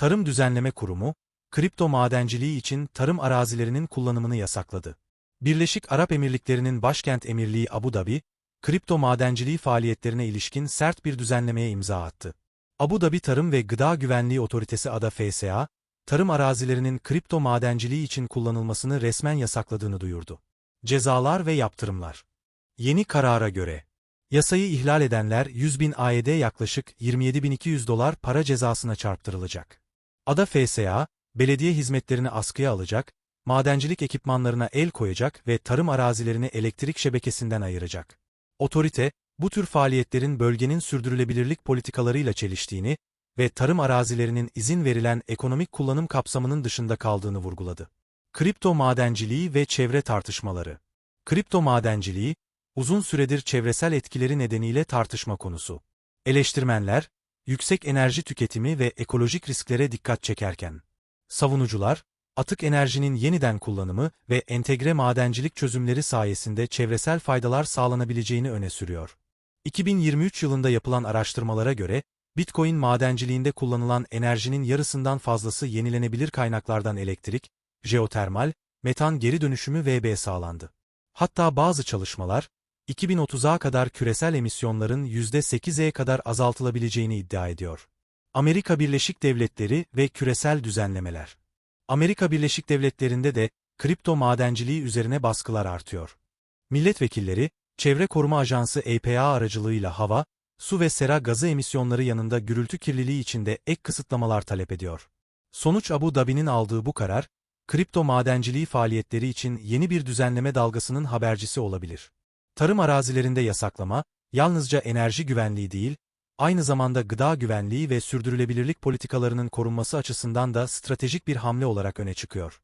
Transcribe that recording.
Tarım Düzenleme Kurumu, kripto madenciliği için tarım arazilerinin kullanımını yasakladı. Birleşik Arap Emirlikleri'nin başkent emirliği Abu Dhabi, kripto madenciliği faaliyetlerine ilişkin sert bir düzenlemeye imza attı. Abu Dhabi Tarım ve Gıda Güvenliği Otoritesi ADA FSA, tarım arazilerinin kripto madenciliği için kullanılmasını resmen yasakladığını duyurdu. Cezalar ve yaptırımlar Yeni karara göre, yasayı ihlal edenler 100 bin AED yaklaşık 27.200 dolar para cezasına çarptırılacak. ADA FSA, belediye hizmetlerini askıya alacak, madencilik ekipmanlarına el koyacak ve tarım arazilerini elektrik şebekesinden ayıracak. Otorite, bu tür faaliyetlerin bölgenin sürdürülebilirlik politikalarıyla çeliştiğini ve tarım arazilerinin izin verilen ekonomik kullanım kapsamının dışında kaldığını vurguladı. Kripto madenciliği ve çevre tartışmaları Kripto madenciliği, uzun süredir çevresel etkileri nedeniyle tartışma konusu. Eleştirmenler, yüksek enerji tüketimi ve ekolojik risklere dikkat çekerken, savunucular, atık enerjinin yeniden kullanımı ve entegre madencilik çözümleri sayesinde çevresel faydalar sağlanabileceğini öne sürüyor. 2023 yılında yapılan araştırmalara göre, Bitcoin madenciliğinde kullanılan enerjinin yarısından fazlası yenilenebilir kaynaklardan elektrik, jeotermal, metan geri dönüşümü VB sağlandı. Hatta bazı çalışmalar, 2030'a kadar küresel emisyonların %8'e kadar azaltılabileceğini iddia ediyor. Amerika Birleşik Devletleri ve küresel düzenlemeler Amerika Birleşik Devletleri'nde de kripto madenciliği üzerine baskılar artıyor. Milletvekilleri, Çevre Koruma Ajansı EPA aracılığıyla hava, su ve sera gazı emisyonları yanında gürültü kirliliği içinde ek kısıtlamalar talep ediyor. Sonuç Abu Dhabi'nin aldığı bu karar, kripto madenciliği faaliyetleri için yeni bir düzenleme dalgasının habercisi olabilir. Tarım arazilerinde yasaklama, yalnızca enerji güvenliği değil, aynı zamanda gıda güvenliği ve sürdürülebilirlik politikalarının korunması açısından da stratejik bir hamle olarak öne çıkıyor.